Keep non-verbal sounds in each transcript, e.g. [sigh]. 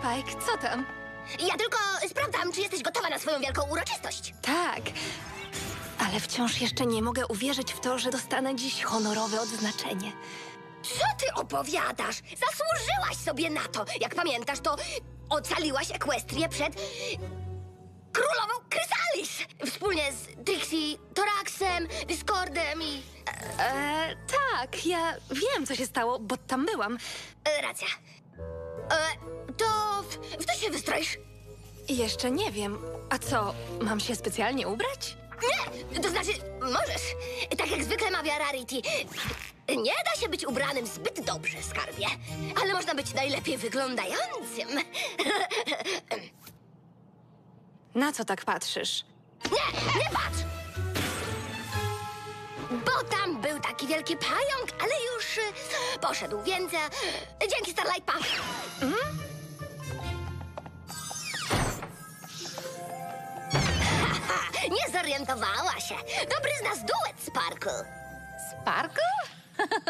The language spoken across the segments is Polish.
Spike, co tam? Ja tylko sprawdzam, czy jesteś gotowa na swoją wielką uroczystość. Tak. Ale wciąż jeszcze nie mogę uwierzyć w to, że dostanę dziś honorowe odznaczenie. Co ty opowiadasz? Zasłużyłaś sobie na to. Jak pamiętasz, to ocaliłaś Ekwestrię przed królową Chrysalis. Wspólnie z Trixie, Toraxem, Discordem i... E, tak, ja wiem, co się stało, bo tam byłam. E, racja. E, to w, w to się wystroisz? Jeszcze nie wiem. A co, mam się specjalnie ubrać? Nie, to znaczy, możesz. Tak jak zwykle mawia Rarity. Nie da się być ubranym zbyt dobrze, skarbie. Ale można być najlepiej wyglądającym. [laughs] Na co tak patrzysz? Nie, nie patrz! Tam był taki wielki pająk, ale już y, poszedł, więc... y, Dzięki, Starlight Pa. Haha, [laughs] Nie zorientowała się. Dobry z nas duet, Sparkle. Sparkle?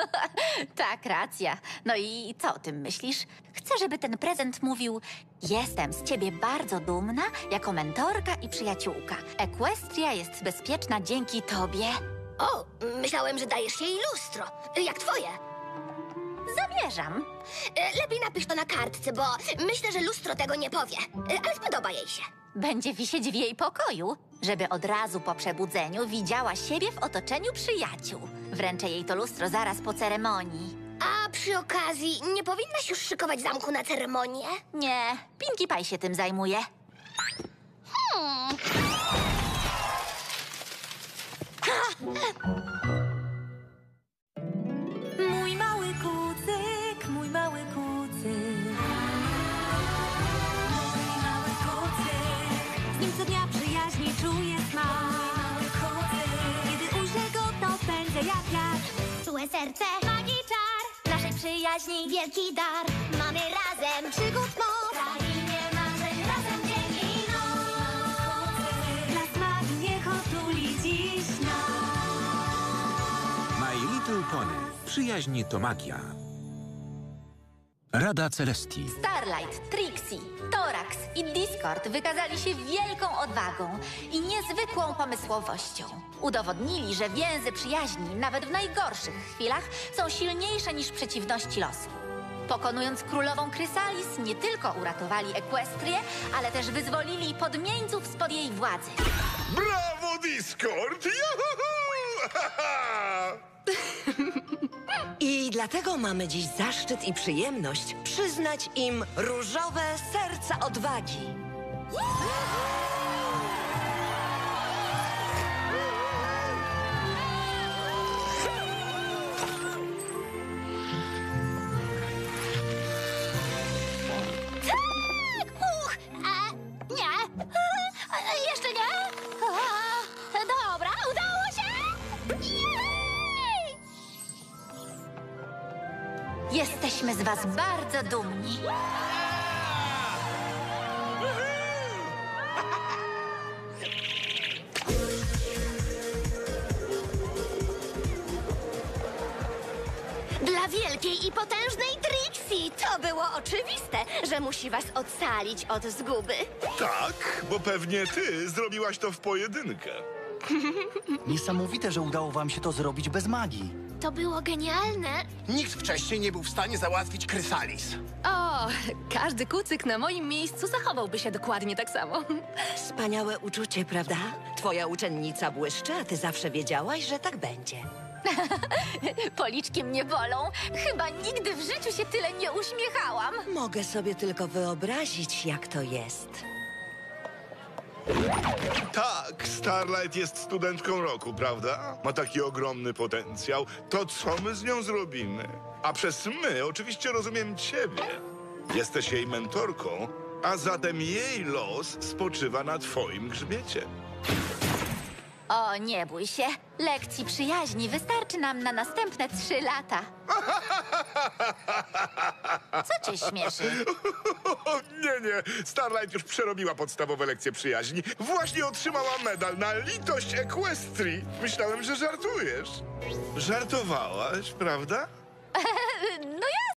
[laughs] tak, racja. No i co o tym myślisz? Chcę, żeby ten prezent mówił: Jestem z ciebie bardzo dumna jako mentorka i przyjaciółka. Equestria jest bezpieczna dzięki tobie. O, myślałem, że dajesz jej lustro. Jak twoje. Zamierzam. E, Lepiej napisz to na kartce, bo myślę, że lustro tego nie powie. E, Ale spodoba jej się. Będzie wisieć w jej pokoju, żeby od razu po przebudzeniu widziała siebie w otoczeniu przyjaciół. Wręczę jej to lustro zaraz po ceremonii. A przy okazji, nie powinnaś już szykować zamku na ceremonię? Nie, Pinkie Pie się tym zajmuje. Mój mały kucyk, mój mały kucyk. Mój mały kucyk. Z nim co dnia przyjaźni czuję smak. Kiedy ujrzę go, to pędzę jak wiatr. Czułe serce, magii czar Naszej przyjaźni wielki dar Mamy razem przygód moc Przyjaźń to magia. Rada Celestii. Starlight, Trixie, Torax i Discord wykazali się wielką odwagą i niezwykłą pomysłowością. Udowodnili, że więzy przyjaźni, nawet w najgorszych chwilach, są silniejsze niż przeciwności losu. Pokonując królową Chrysalis, nie tylko uratowali Ekwestrię, ale też wyzwolili podmieńców spod jej władzy. Brawo, Discord! Juhu! [laughs] I dlatego mamy dziś zaszczyt i przyjemność przyznać im różowe serca odwagi. Jesteśmy z Was bardzo dumni. Dla wielkiej i potężnej Trixie to było oczywiste, że musi was ocalić od zguby. Tak, bo pewnie ty zrobiłaś to w pojedynkę. Niesamowite, że udało wam się to zrobić bez magii. To było genialne! Nikt wcześniej nie był w stanie załatwić Krysalis. O, każdy kucyk na moim miejscu zachowałby się dokładnie tak samo. Wspaniałe uczucie, prawda? Twoja uczennica błyszczy, a ty zawsze wiedziałaś, że tak będzie. [laughs] Policzki mnie bolą. Chyba nigdy w życiu się tyle nie uśmiechałam. Mogę sobie tylko wyobrazić, jak to jest. Tak, Starlight jest studentką roku, prawda? Ma taki ogromny potencjał. To co my z nią zrobimy? A przez my oczywiście rozumiem ciebie. Jesteś jej mentorką, a zatem jej los spoczywa na twoim grzbiecie. O, nie bój się. Lekcji przyjaźni wystarczy nam na następne trzy lata. Co cię śmieszy? [laughs] nie, nie. Starlight już przerobiła podstawowe lekcje przyjaźni. Właśnie otrzymała medal na litość Equestrii. Myślałem, że żartujesz. Żartowałaś, prawda? [laughs]